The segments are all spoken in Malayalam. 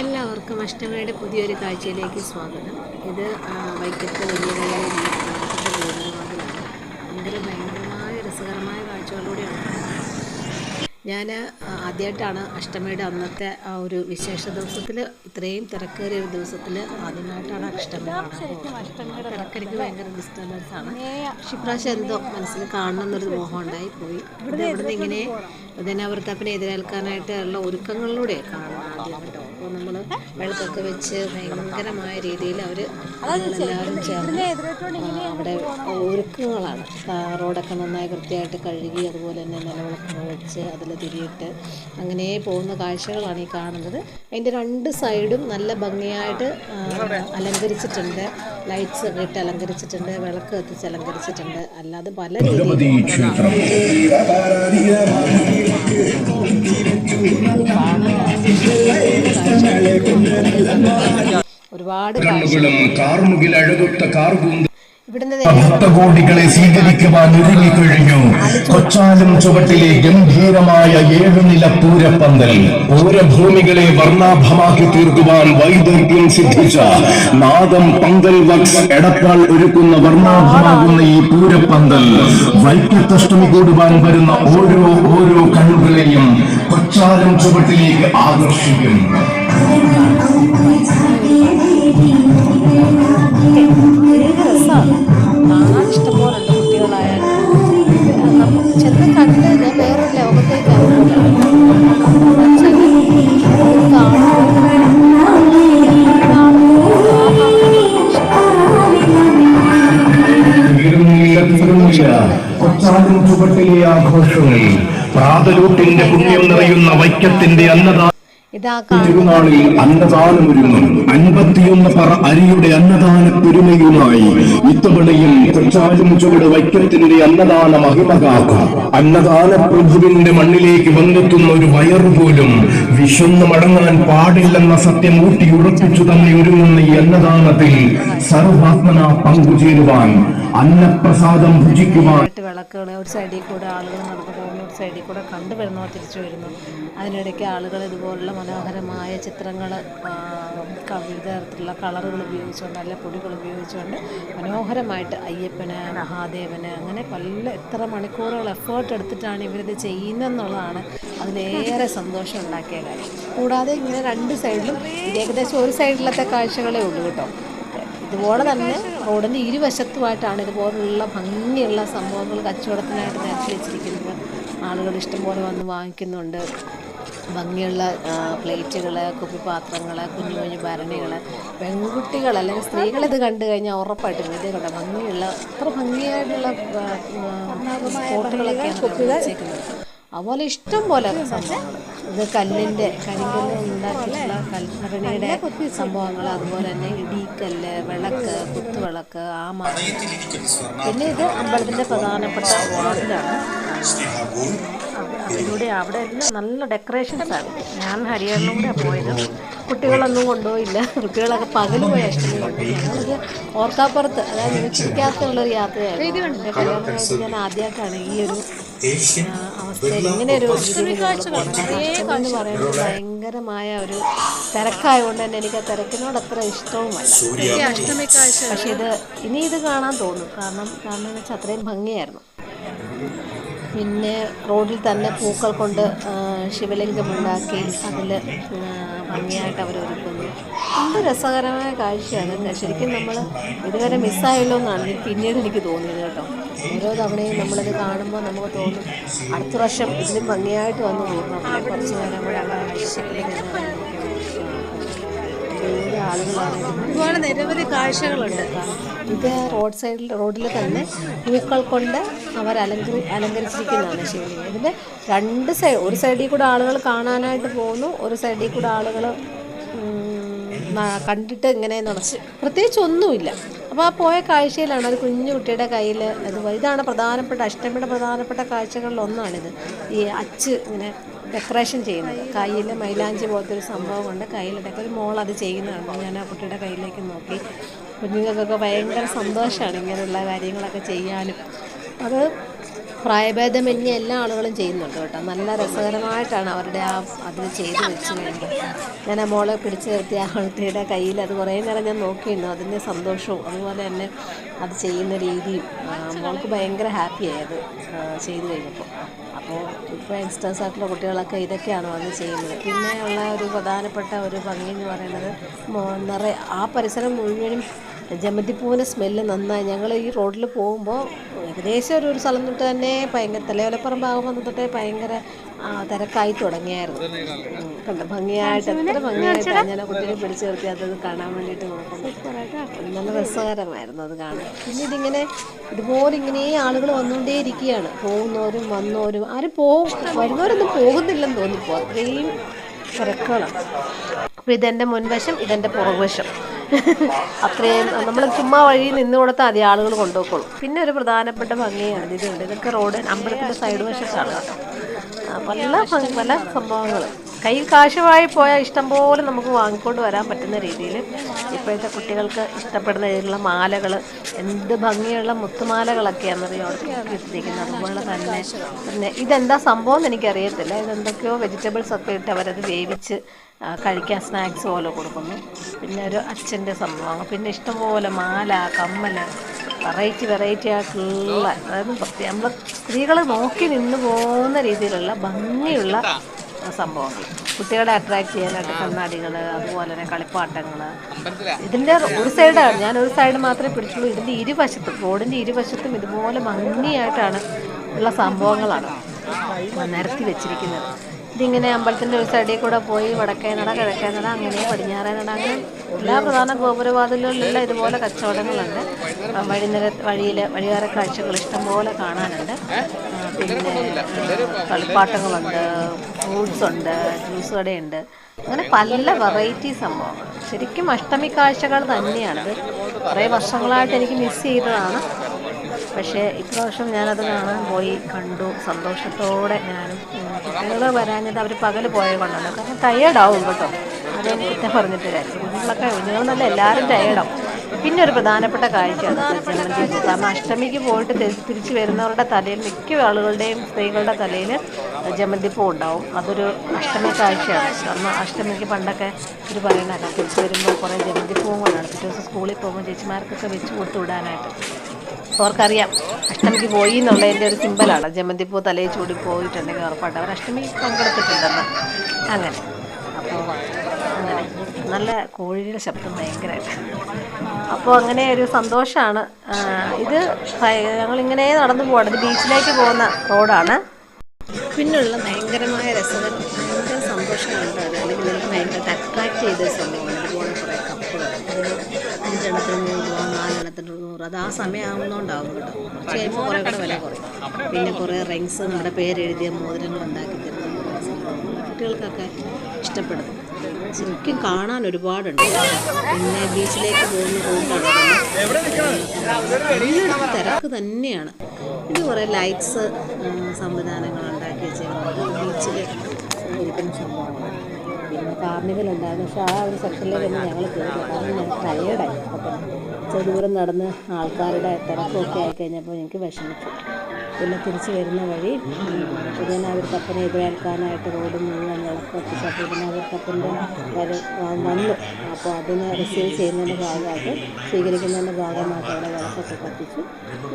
എല്ലാവർക്കും അഷ്ടമയുടെ പുതിയൊരു കാഴ്ചയിലേക്ക് സ്വാഗതം. ഇത് വൈക്കത്ത് വലിയ ഭയങ്കര ഭയങ്കരമായ രസകരമായ കാഴ്ചകളിലൂടെയാണ് ഞാൻ ആദ്യമായിട്ടാണ് അഷ്ടമയുടെ അന്നത്തെ ആ ഒരു വിശേഷ ദിവസത്തിൽ ഇത്രയും തിരക്കേറിയ ഒരു ദിവസത്തിൽ ആദ്യമായിട്ടാണ് അഷ്ടമ തിരക്കെനിക്ക് ഭയങ്കര ഡിസ്റ്റർബൻസ് ആണ്. പക്ഷെ ഇപ്രാവശ്യം എന്തോ മനസ്സിൽ കാണണം എന്നൊരു മോഹം ഉണ്ടായി പോയി ഇവിടെ ഇവിടുന്ന് ഇങ്ങനെ ദിനാവൃത്തപ്പനെ എതിരേൽക്കാനായിട്ട് ഉള്ള ഒരുക്കങ്ങളിലൂടെ കാണണം ആദ്യം. കേട്ടോ അപ്പോൾ നമ്മൾ വിളക്കൊക്കെ വെച്ച് ഭയങ്കരമായ രീതിയിൽ അവർ എല്ലാവരും ചേർന്ന് അവിടെ ഒരുക്കങ്ങളാണ് റോഡൊക്കെ നന്നായി വൃത്തിയായിട്ട് കഴുകി അതുപോലെ തന്നെ നിലവിളക്കൊക്കെ വെച്ച് അതിൽ തിരിയിട്ട് അങ്ങനെ പോകുന്ന കാഴ്ചകളാണ് ഈ കാണുന്നത്. അതിന്റെ രണ്ട് സൈഡും നല്ല ഭംഗിയായിട്ട് അലങ്കരിച്ചിട്ടുണ്ട്. ലൈറ്റ്സ് ഒക്കെ ഇട്ട് അലങ്കരിച്ചിട്ടുണ്ട് വിളക്ക് കത്തിച്ച് അലങ്കരിച്ചിട്ടുണ്ട്. അല്ലാതെ പല രീതിയിലും ഒരുപാട് ഭക്തകോടികളെ സ്വീകരിക്കുവാൻ ഒരുങ്ങിക്കഴിഞ്ഞു. കൊച്ചാലും ചുവട്ടിലെ ഗംഭീരമായ ഏഴുനില പൂരപ്പന്തൽ. പൂരഭൂമികളെ വർണാഭമാക്കി തീർക്കുവാൻ വൈദഗ്ധ്യം സിദ്ധിച്ച നാദം പന്തൽ വക്സ് എടപ്പാൾ ഒരുക്കുന്ന വർണാഭമാകുന്ന ഈ പൂരപ്പന്തൽ. വൈക്കത്തഷ്ടമി കൂടുവാൻ വരുന്ന ഓരോ ഓരോ കണ്ണുകളെയും കൊച്ചാലും ചുവട്ടിലേക്ക് ആകർഷിക്കും. ആഘോഷങ്ങൾ പ്രാതലൂട്ടിന്റെ പുണ്യം നിറയുന്ന വൈക്കത്തിന്റെ അന്നദാന ഇതാ അന്നദാനം ഒരുങ്ങും അൻപത്തിയൊന്ന് പറ അരിയുടെ അന്നദാന പെരുമയുമായി ഇത്തവണയും കൊച്ചാലും ചുവട് വൈക്കത്തിന്റെ അന്നദാന മഹിമകാക്കും. അന്നദാന പ്രഭുവിന്റെ മണ്ണിലേക്ക് വന്നെത്തുന്ന ഒരു വയറു പോലും വിശന്ന് മടങ്ങാൻ പാടില്ലെന്ന സത്യം ഊട്ടി ഉറപ്പിച്ചു തന്നെ ഒരുങ്ങുന്ന ഈ അന്നദാനത്തിൽ സർവാത്മന പങ്കുചേരുവാൻ അന്നപ്രസാദം ഭുജിക്കുവാൻ വിളക്കുകൾ ഒരു സൈഡിൽ കൂടെ ആളുകൾ നടന്നു പോകുന്നു ഒരു സൈഡിൽ കൂടെ കണ്ടുവരുന്നവർ തിരിച്ചു വരുന്നു. അതിനിടയ്ക്ക് ആളുകൾ ഇതുപോലുള്ള മനോഹരമായ ചിത്രങ്ങൾ വിവിധ തരത്തിലുള്ള കളറുകൾ ഉപയോഗിച്ചുകൊണ്ട് നല്ല പൊടികൾ ഉപയോഗിച്ചുകൊണ്ട് മനോഹരമായിട്ട് അയ്യപ്പന് മഹാദേവന് അങ്ങനെ പല എത്ര മണിക്കൂറുകൾ എഫേർട്ട് എടുത്തിട്ടാണ് ഇവരിത് ചെയ്യുന്നതെന്നുള്ളതാണ് അതിലേറെ സന്തോഷം ഉണ്ടാക്കിയ കാര്യം. കൂടാതെ ഇങ്ങനെ രണ്ട് സൈഡിലും ഏകദേശം ഒരു സൈഡിലത്തെ കാഴ്ചകളേ ഉള്ളൂ കേട്ടോ. ഇതുപോലെ തന്നെ റോഡിന്റെ ഇരുവശത്തുമായിട്ടാണ് ഇതുപോലുള്ള ഭംഗിയുള്ള സംഭവങ്ങൾ കച്ചവടത്തിനായിട്ട് നിരത്തി വെച്ചിരിക്കുന്നത്. ആളുകൾ ഇഷ്ടംപോലെ വന്ന് വാങ്ങിക്കുന്നുണ്ട്. ഭംഗിയുള്ള പ്ലേറ്റുകൾ കുപ്പിപ്പാത്രങ്ങൾ കുഞ്ഞു കുഞ്ഞു ഭരണികൾ പെൺകുട്ടികൾ അല്ലെങ്കിൽ സ്ത്രീകൾ ഇത് കണ്ടു കഴിഞ്ഞാൽ ഉറപ്പായിട്ടും ഇത് കണ്ട? ഭംഗിയുള്ള അത്ര ഭംഗിയായിട്ടുള്ള ഫോട്ടോകളൊക്കെയാണ് വെച്ചേക്കുന്നത്. അതുപോലെ ഇഷ്ടം പോലെ സംഭവങ്ങൾ ഇത് കല്ലിന്റെ കരിങ്കല്ല് ഉണ്ടാക്കിയിട്ടുള്ള കൽഭരണിയുടെ സംഭവങ്ങൾ അതുപോലെ തന്നെ ഇടിക്കല്ല് വിളക്ക് കുത്തുവിളക്ക് ആമ. പിന്നെ ഇത് അമ്പലത്തിന്റെ പ്രധാനപ്പെട്ട വാർഡിലാണ് അതിലൂടെ അവിടെ എല്ലാം നല്ല ഡെക്കറേഷൻസ് ആണ്. ഞാൻ ഹരിയാനയിലും കൂടെ പോയത്. കുട്ടികളൊന്നും കൊണ്ടുപോയില്ല. കുട്ടികളൊക്കെ പകൽ പോയ അഷ്ടമി ഞങ്ങളത് ഓർക്കാപ്പുറത്ത് അതായത് നിശ്ചയിക്കാത്തുള്ളൊരു യാത്രയായിരുന്നു. എന്റെ കല്യാണമായിട്ട് ഞാൻ ആദ്യമായിട്ടാണ് ഈ ഒരു അവസ്ഥയിൽ ഇങ്ങനെ ഒരു എന്ന് പറയുന്നത് ഭയങ്കരമായ ഒരു തിരക്കായതുകൊണ്ട് തന്നെ എനിക്ക് ആ തിരക്കിനോട് അത്ര ഇഷ്ടവുമല്ല. പക്ഷെ ഇത് ഇനി ഇത് കാണാൻ തോന്നും. കാരണം കാരണം എന്ന് വെച്ചാൽ അത്രയും ഭംഗിയായിരുന്നു. പിന്നെ റോഡിൽ തന്നെ പൂക്കൾ കൊണ്ട് ശിവലിംഗം ശിവലിംഗമുണ്ടാക്കി അതിൽ ഭംഗിയായിട്ട് അവർ ഒരുക്കുന്നു. എന്ത് രസകരമായ കാഴ്ചയാണ്. ശരിക്കും നമ്മൾ ഇതുവരെ മിസ്സായല്ലോ എന്നാണ് പിന്നീട് എനിക്ക് തോന്നിയത് കേട്ടോ. ഓരോ തവണയും നമ്മളിത് കാണുമ്പോൾ നമുക്ക് തോന്നും അടുത്ത വർഷം ഇതിലും ഭംഗിയായിട്ട് വന്ന് അല്ലെ കുറച്ച് നേരം കൂടെ ആളുകളാണെങ്കിലും ഒരുപാട് നിരവധി കാഴ്ചകളുണ്ട്. ഇത് റോഡ് സൈഡിൽ റോഡിൽ തന്നെ പൂക്കൾ കൊണ്ട് അവർ അലങ്കരി അലങ്കരിച്ചിരിക്കുന്നതാണ് ശരി ഇതിന്റെ രണ്ട് സൈഡ് ഒരു സൈഡിൽ കൂടെ ആളുകൾ കാണാനായിട്ട് പോകുന്നു ഒരു സൈഡിൽ കൂടെ ആളുകൾ കണ്ടിട്ട് ഇങ്ങനെ നടച്ച് പ്രത്യേകിച്ച് ഒന്നുമില്ല. അപ്പോൾ ആ പോയ കാഴ്ചയിലാണ് ഒരു കുഞ്ഞു കുട്ടിയുടെ കയ്യിൽ അത് ഇതാണ് പ്രധാനപ്പെട്ട അഷ്ടമിയുടെ പ്രധാനപ്പെട്ട കാഴ്ചകളിലൊന്നാണിത് ഈ അച്ച് ഇങ്ങനെ ഡെക്കറേഷൻ ചെയ്യുന്നത്. കയ്യിൽ മൈലാഞ്ചി പോലത്തെ ഒരു സംഭവം കൊണ്ട് കയ്യിൽ ഒരു മോൾ അത് ചെയ്യുന്നതാണ്. ഞാൻ ആ കുട്ടിയുടെ കയ്യിലേക്ക് നോക്കി. കുഞ്ഞുങ്ങൾക്കൊക്കെ ഭയങ്കര സന്തോഷമാണ് ഇങ്ങനെയുള്ള കാര്യങ്ങളൊക്കെ ചെയ്യാനും. അത് പ്രായഭേദമന്യേ എല്ലാ ആളുകളും ചെയ്യുന്നുണ്ട് കേട്ടോ. നല്ല രസകരമായിട്ടാണ് അവരുടെ ആ അതിൽ ചെയ്ത് വെച്ച് ഞാൻ ആ മോളെ പിടിച്ചു നിർത്തിയ ആ ആൾത്തിയുടെ കയ്യിൽ അത് കുറേ നേരം ഞാൻ നോക്കിയിരുന്നു. അതിന്റെ സന്തോഷവും അതുപോലെ തന്നെ അത് ചെയ്യുന്ന രീതിയും മോൾക്ക് ഭയങ്കര ഹാപ്പിയായി അത് ചെയ്തു കഴിഞ്ഞപ്പോൾ. അപ്പോൾ ഇപ്പോൾ യങ്സ്റ്റേഴ്സ് ആയിട്ടുള്ള കുട്ടികളൊക്കെ ഇതൊക്കെയാണ് വന്ന് ചെയ്യുന്നത്. പിന്നെ ഉള്ള ഒരു പ്രധാനപ്പെട്ട ഒരു ഭംഗി എന്ന് പറയുന്നത് നിറയെ ആ പരിസരം മുഴുവനും ജമന്തിപ്പൂവിന്റെ സ്മെല്ല് നന്നായി. ഞങ്ങൾ ഈ റോഡിൽ പോകുമ്പോൾ ഏകദേശം ഒരു ഒരു സ്ഥലം തൊട്ട് തന്നെ ഭയങ്കര തലയോലപ്പുറം ഭാഗം വന്ന് തൊട്ടേ ഭയങ്കര തിരക്കായി തുടങ്ങിയായിരുന്നു. കണ്ടോ? ഭംഗിയായിട്ട് എത്ര ഭംഗിയായിട്ട് ഞാൻ കുട്ടിയെ പിടിച്ചു നിർത്തി അത് കാണാൻ വേണ്ടിയിട്ട് നോക്കുന്നു നല്ല രസകരമായിരുന്നു അത് കാണാൻ. പിന്നെ ഇതിങ്ങനെ ഇതുപോലെ ഇങ്ങനെ ആളുകൾ വന്നുകൊണ്ടേ ഇരിക്കുകയാണ് പോകുന്നവരും വന്നവരും. ആരും പോകും? വരുന്നവരൊന്നും പോകുന്നില്ലെന്ന് തോന്നിപ്പോ അത്രയും തിരക്കുകളാണ്. അപ്പോൾ ഇതെന്റെ മുൻവശം ഇതെന്റെ പുറകുവശം. അത്രയും നമ്മൾ ചുമ്മാ വഴി നിന്ന് കൊടുത്താൽ അതി ആളുകൾ കൊണ്ടുപോയിക്കോളും. പിന്നെ ഒരു പ്രധാനപ്പെട്ട ഭംഗിയാണ് ഇതുണ്ട് ഇതൊക്കെ റോഡ് അമ്പലത്തിന്റെ സൈഡ് വശത്താണ് പല പല സംഭവങ്ങൾ കയ്യിൽ കാശുമായി പോയാൽ ഇഷ്ടം പോലെ നമുക്ക് വാങ്ങിക്കൊണ്ട് വരാൻ പറ്റുന്ന രീതിയിൽ ഇപ്പോഴത്തെ കുട്ടികൾക്ക് ഇഷ്ടപ്പെടുന്ന രീതിയിലുള്ള മാലകൾ എന്ത് ഭംഗിയുള്ള മുത്തുമാലകളൊക്കെയാണെന്നറിയോ അവർക്ക് കിട്ടിയിരിക്കുന്നത്. അതുപോലെ തന്നെ പിന്നെ ഇതെന്താ സംഭവം എന്ന് എനിക്കറിയത്തില്ല. ഇതെന്തൊക്കെയോ വെജിറ്റബിൾസ് ഒക്കെ ഇട്ട് അവരത് വേവിച്ച് കഴിക്കാൻ സ്നാക്സ് പോലെ കൊടുക്കുന്നു. പിന്നെ ഒരു അച്ഛന്റെ സംഭവം. പിന്നെ ഇഷ്ടംപോലെ മാല കമ്മൽ വെറൈറ്റി വെറൈറ്റി ആയിട്ടുള്ള അതായത് നമ്മൾ സ്ത്രീകൾ നോക്കി നിന്ന് പോകുന്ന രീതിയിലുള്ള ഭംഗിയുള്ള സംഭവങ്ങൾ കുട്ടികളെ അട്രാക്ട് ചെയ്യാനായിട്ട് കണ്ണാടികൾ അതുപോലെ തന്നെ കളിപ്പാട്ടങ്ങൾ ഇതിന്റെ ഒരു സൈഡാണ് ഞാൻ ഒരു സൈഡ് മാത്രമേ പിടിച്ചുള്ളൂ. ഇതിന്റെ ഇരുവശത്തും റോഡിന്റെ ഇരുവശത്തും ഇതുപോലെ ഭംഗിയായിട്ടാണ് ഉള്ള സംഭവങ്ങളാണ് നിരത്തി വെച്ചിരിക്കുന്നത്. ഇതിങ്ങനെ അമ്പലത്തിന്റെ ഒരു സൈഡിൽ കൂടെ പോയി വടക്കേ നട കിഴക്കേ നട അങ്ങനെ പടിഞ്ഞാറേ നട അങ്ങനെ എല്ലാ പ്രധാന ഗോപുരവാതിലുകളിലുള്ള ഇതുപോലെ കച്ചവടങ്ങളുണ്ട്. വഴിനിര വഴിയിൽ വഴിയോര കാഴ്ചകൾ ഇഷ്ടംപോലെ കാണാനുണ്ട്. കളിപ്പാട്ടങ്ങളുണ്ട് ഫ്രൂട്ട്സ് ഉണ്ട് ജ്യൂസ് കടയുണ്ട്. അങ്ങനെ പല വെറൈറ്റി സംഭവങ്ങൾ. ശരിക്കും അഷ്ടമി കാഴ്ചകൾ തന്നെയാണിത് കുറേ വർഷങ്ങളായിട്ട് എനിക്ക് മിസ് ചെയ്തതാണ്. പക്ഷേ ഇപ്രാവശ്യം ഞാനത് കാണാൻ പോയി കണ്ടു. സന്തോഷത്തോടെ ഞാനും കുട്ടികൾ വരാഞ്ഞത് അവർ പകൽ പോയ കൊണ്ടാണ്. കാരണം ടയേർഡാവും കേട്ടോ. അതെ കുറ്റം പറഞ്ഞിട്ട് കാര്യം. കുഞ്ഞുങ്ങളൊക്കെ കുഞ്ഞുങ്ങളെന്നല്ല എല്ലാവരും ടയേർഡാവും പിന്നെ ഒരു പ്രധാനപ്പെട്ട കാഴ്ചയാണ് അഷ്ടമിക്ക് പോയിട്ട് തിരിച്ചു വരുന്നവരുടെ തലയിൽ മിക്ക ആളുകളുടെയും സ്ത്രീകളുടെ തലയിൽ ജമന്തിപ്പൂ ഉണ്ടാവും. അതൊരു അഷ്ടമി കാഴ്ചയാണ്. കാരണം അഷ്ടമിക്ക് പണ്ടൊക്കെ ഇത് പറയണല്ല തിരിച്ച് വരുമ്പോൾ കുറേ ജമന്തിപ്പൂവും കൊണ്ടാണ്. പിറ്റേ ദിവസം സ്കൂളിൽ പോകുമ്പോൾ ചേച്ചിമാർക്കൊക്കെ വെച്ച് കൊടുത്തു വിടാനായിട്ട്. അവർക്കറിയാം അഷ്ടമിക്ക് പോയി എന്നുള്ളതിന്റെ ഒരു സിമ്പലാണ് ജമന്തിപ്പൂ തലയിൽ ചൂടി പോയിട്ടുണ്ടെങ്കിൽ ഉറപ്പായിട്ട് അവർ അഷ്ടമി പങ്കെടുത്തിട്ടുണ്ടെന്ന്. അങ്ങനെ. നല്ല കോഴിയുടെ ശബ്ദം ഭയങ്കരമായിട്ട് അപ്പോൾ അങ്ങനെ ഒരു സന്തോഷമാണ് ഇത് ഞങ്ങളിങ്ങനെ നടന്നു പോവാണ്. ബീച്ചിലേക്ക് പോകുന്ന റോഡാണ്. പിന്നുള്ള ഭയങ്കരമായ രസകരം ഭയങ്കര സന്തോഷമുണ്ട് അല്ലെങ്കിൽ എനിക്ക് ഭയങ്കര അട്രാക്ട് ചെയ്ത സംഭവമാണ് ഇതുപോലെ കുറേ കപ്പുകൾ അഞ്ചെണ്ണത്തിന് നൂറ് രൂപ നാലെണ്ണത്തിന് നൂറ്. അത് ആ സമയമാകുന്നതുകൊണ്ടാവും കേട്ടോ. കുറച്ച് കഴിയുമ്പോൾ കുറേ കൂടെ വില കുറയും. പിന്നെ കുറേ റിങ്സ് നമ്മുടെ പേരെഴുതിയ മോതിരങ്ങൾ ഉണ്ടാക്കി തരുന്ന കുട്ടികൾക്കൊക്കെ ഇഷ്ടപ്പെടും ശരിക്കും കാണാൻ ഒരുപാടുണ്ട്. പിന്നെ ബീച്ചിലേക്ക് പോകുന്ന റൂട്ടാണ് തിരക്ക് തന്നെയാണ്. ഇത് കുറേ ലൈറ്റ്സ് സംവിധാനങ്ങൾ ഉണ്ടാക്കി വെച്ചിരുന്നത് ബീച്ചിൽ ഇരിക്കുന്ന സംഭവമാണ് പിന്നെ കാർണിവൽ ഉണ്ടായിരുന്നു. പക്ഷേ ആ ഒരു സെക്ഷനിലേക്കൊന്നും ഞങ്ങൾ കയറില്ല കാരണം ഞങ്ങൾ ടയേർഡായി അപ്പം ദൂരം നടന്ന് ആൾക്കാരുടെ തിരക്കൊക്കെ ആയിക്കഴിഞ്ഞപ്പോൾ ഞങ്ങൾക്ക് വിഷമിച്ചു. പിന്നെ തിരിച്ച് വരുന്ന വഴി പുതിയനാവിർത്തപ്പനെ എതിരേൽക്കാനായിട്ട് റോഡ് മുഴുവൻ വിളക്ക് പിന്നെ അപ്പോൾ തപ്പന്റെ വന്നു. അപ്പോൾ അതിനെ റിസീവ് ചെയ്യുന്നതിന്റെ ഭാഗമായിട്ട് സ്വീകരിക്കുന്നതിന്റെ ഭാഗമായിട്ട് അവിടെ വിളക്കൊക്കെ കത്തിച്ചു.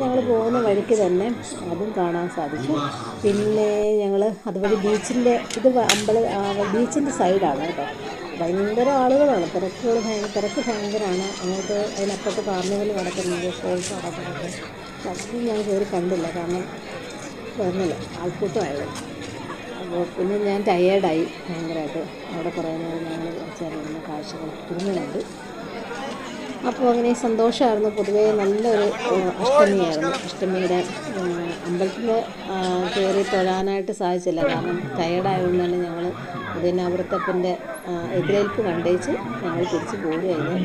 ഞങ്ങൾ പോകുന്ന വഴിക്ക് തന്നെ അതും കാണാൻ സാധിച്ചു. പിന്നെ ഞങ്ങൾ അതുവഴി ബീച്ചിന്റെ ഇത് അമ്പല ബീച്ചിന്റെ സൈഡാണ് കേട്ടോ. ഭയങ്കര ആളുകളാണ്. തിരക്കുകൾ ഭയങ്കര തിരക്ക് ഭയങ്കരമാണ് അങ്ങോട്ട് അതിനപ്പുറത്ത് കാർണിവൽ നടക്കുന്നുണ്ട് ഷോസ് നടക്കുന്നുണ്ട്. അതൊന്നും ഞാൻ കയറി കണ്ടില്ല. കാരണം വരുന്നില്ല. ആൾക്കൂട്ടമായത്. അപ്പോൾ പിന്നെ ഞാൻ ടയേർഡായി ഭയങ്കരമായിട്ട് അവിടെ കുറേ നേരം ഞങ്ങൾ ചേർന്നിരുന്ന കാഴ്ചകൾ തിരിഞ്ഞുണ്ട് അപ്പോൾ അങ്ങനെ സന്തോഷമായിരുന്നു. പൊതുവേ നല്ലൊരു അഷ്ടമിയായിരുന്നു. അഷ്ടമിയുടെ അമ്പലത്തിൽ കയറി തൊഴാനായിട്ട് സാധിച്ചില്ല. കാരണം ടയേർഡായതുകൊണ്ട് തന്നെ ഞങ്ങൾ അവർത്തപ്പന്റെ എതിരേൽപ്പ് കണ്ടേച്ച് ഞങ്ങൾ തിരിച്ച് പോവുകയായിരുന്നു.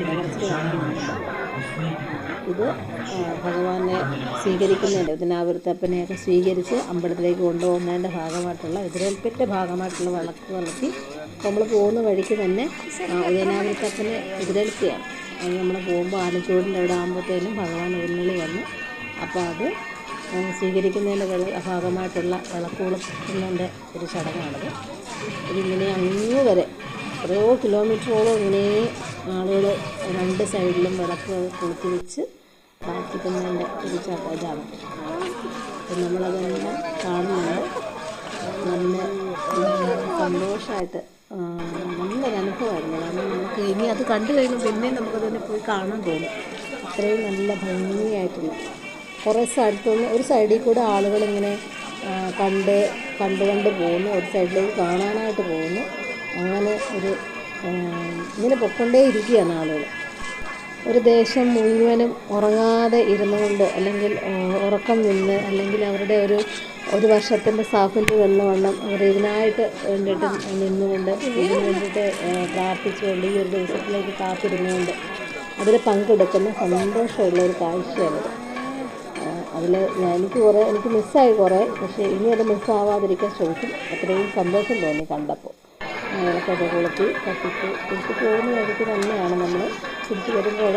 ഇത് ഭഗവാനെ സ്വീകരിക്കുന്നതിന്റെ ഉദയനാവൃത്തപ്പനെയൊക്കെ സ്വീകരിച്ച് അമ്പലത്തിലേക്ക് കൊണ്ടുപോകുന്നതിന്റെ ഭാഗമായിട്ടുള്ള എതിരേൽപ്പിന്റെ ഭാഗമായിട്ടുള്ള വളക്ക് വളർത്തി നമ്മൾ പോകുന്ന വഴിക്ക് തന്നെ ഉദയനാവൃത്തപ്പനെ എതിരേൽക്കുകയാണ് അത് നമ്മൾ പോകുമ്പോൾ ആലച്ചൂടിന്റെ അവിടെ ആകുമ്പോഴത്തേനും ഭഗവാൻ എഴുന്നള്ളി വന്നു. അപ്പോൾ അത് സ്വീകരിക്കുന്നതിന്റെ ഭാഗമായിട്ടുള്ള വിളക്കുകൊളുത്തുന്നതിന്റെ ഒരു ചടങ്ങാണത്. ഇതിങ്ങനെ അങ്ങ് വരെ ഓരോ കിലോമീറ്ററോളം ഇങ്ങനെ ആളുകൾ രണ്ട് സൈഡിലും വിളക്ക് കൊളുത്തി വെച്ച് പ്രാർത്ഥിക്കുന്നതിന്റെ ഒരു ഇതാണ് അപ്പം നമ്മളതെല്ലാം കാണുന്നുണ്ട് നല്ല സന്തോഷമായിട്ട് ഇനി അത് കണ്ടു കഴിയുമ്പോൾ പിന്നെയും നമുക്കതിനെ പോയി കാണാൻ തോന്നും. അത്രയും നല്ല ഭംഗിയായിട്ടുണ്ട്. കുറേ സ്ഥലത്തുനിന്ന് ഒരു സൈഡിൽ കൂടെ ആളുകളിങ്ങനെ കണ്ട് കണ്ട് കണ്ട് പോകുന്നു. ഒരു സൈഡിലേക്ക് കാണാനായിട്ട് പോകുന്നു. അങ്ങനെ ഒരു ഇങ്ങനെ പൊക്കൊണ്ടേ ഇരിക്കുകയാണ് ആളുകൾ. ഒരു ദേശം മുഴുവനും ഉറങ്ങാതെ ഇരുന്നുകൊണ്ട് അല്ലെങ്കിൽ ഉറക്കം നിന്ന് അല്ലെങ്കിൽ അവരുടെ ഒരു ഒരു വർഷത്തിന്റെ സാഫല്യം വെള്ളവണ്ണം അവർ ഇതിനായിട്ട് വേണ്ടിയിട്ട് നിന്നുകൊണ്ട് ഇതിന് വേണ്ടിയിട്ട് പ്രാർത്ഥിച്ചുകൊണ്ട് ഈ ഒരു ദിവസത്തിലേക്ക് കാത്തിരുന്നുകൊണ്ട് അതിൽ പങ്കെടുക്കുന്ന സന്തോഷമുള്ള ഒരു കാഴ്ചയാണ് അതിൽ എനിക്ക് കുറേ എനിക്ക് മിസ്സായി കുറേ പക്ഷേ ഇനി അത് മിസ്സാവാതിരിക്കാൻ ശ്രമിക്കും. അത്രയും സന്തോഷം തോന്നി കണ്ടപ്പോൾ വിളക്കൊക്കെ കൊളുത്തി കത്തിച്ച് തിരിച്ച് പോകുന്ന വഴിക്ക് തന്നെയാണ് നമ്മൾ തിരിച്ച് വരുമ്പോൾ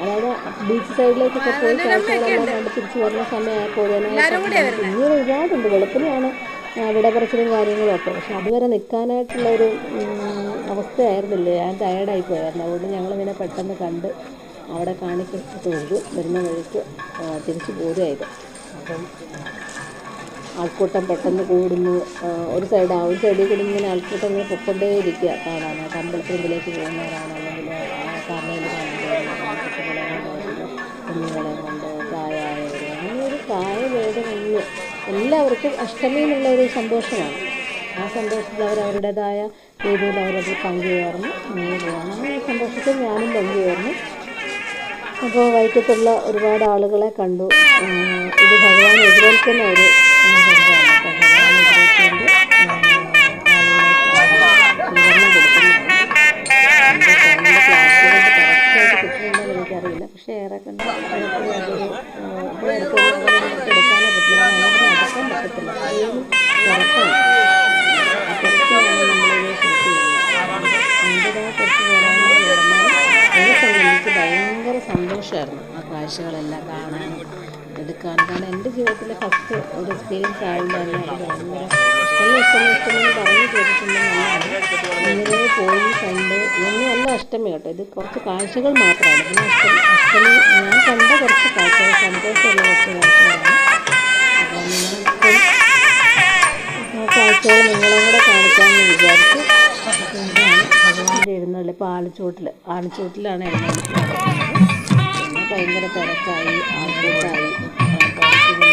അതായത് ബീച്ച് സൈഡിലേക്കൊക്കെ പോയി കാഴ്ചകളെല്ലാം കണ്ട് തിരിച്ചു വരുന്ന സമയമായപ്പോൾ ഇങ്ങനെ ഒരുപാടുണ്ട്. വെളുപ്പിനെയാണ് വിട പറച്ചിലും കാര്യങ്ങളും ഒക്കെ. പക്ഷെ അതുവരെ നിൽക്കാനായിട്ടുള്ളൊരു അവസ്ഥയായിരുന്നില്ല? ഞാൻ ടയേർഡായി പോയായിരുന്നു. അതുകൊണ്ട് ഞങ്ങളിങ്ങനെ പെട്ടെന്ന് കണ്ട് അവിടെ കാണിച്ച് തൊഴുതു വരുന്ന വഴിക്ക് തിരിച്ചു പോരുമായത് അപ്പം ആൾക്കൂട്ടം പെട്ടെന്ന് കൂടുന്നു. ഒരു സൈഡ് ആ ഒരു സൈഡിൽ കൂടി ഇങ്ങനെ ആൾക്കൂട്ടം ഇങ്ങനെ പൊക്കൊണ്ടേ ഇരിക്കുക കാണാനായിട്ട് അമ്പലത്തിലേക്ക് പോകുന്നവരാണ് കുഞ്ഞുങ്ങളെ കൊണ്ട് പ്രായമായവർ അങ്ങനെ ഒരു പ്രായഭേദമന്യേ എല്ലാവർക്കും അഷ്ടമി എന്നുള്ള ഒരു സന്തോഷമാണ്. ആ സന്തോഷത്തിൽ അവർ അവരുടേതായ രീതിയിൽ അവരത് പങ്കുചേർന്ന് പോകണം അങ്ങനെ ഒരു സന്തോഷത്തിൽ ഞാനും പങ്കുചേർന്നു. അപ്പോൾ വൈക്കത്തുള്ള ഒരുപാട് ആളുകളെ കണ്ടു. ഇത് ഭഗവാൻ എതിരേൽക്കുന്ന ഒരു സംഭവമാണ്. കാഴ്ചകളെല്ലാം കാണാനും എടുക്കാനും. കാരണം എന്റെ ജീവിതത്തിലെ ഫസ്റ്റ് ഒരു എക്സ്പീരിയൻസ് ആയതുകൊണ്ടാണ് പറഞ്ഞു കേട്ടിട്ടുണ്ടെങ്കിൽ പോയി കണ്ട് ഇതൊന്നും അല്ല അഷ്ടമി കേട്ടോ. ഇത് കുറച്ച് കാഴ്ചകൾ മാത്രമാണ്. പിന്നെ അഷ്ടമി അഷ്ടമി ഞാൻ കണ്ട കുറച്ച് കാഴ്ചകൾ സന്തോഷമുള്ള കുറച്ച് കാഴ്ചകളാണ്. അപ്പം ആ കാഴ്ചകൾ നിങ്ങളെ കൂടെ കാണിക്കാമെന്ന് വിചാരിച്ചു ഇതാണ് ആലിച്ചോട്ടിൽ ആലിച്ചോട്ടിലാണ് എഴുന്നള്ളിപ്പ് നടക്കുന്നത് പിന്നെ ഭയങ്കര തിരക്കായി ആൾക്കൂട്ടായി. പിന്നെ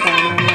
കാണാമെന്ന്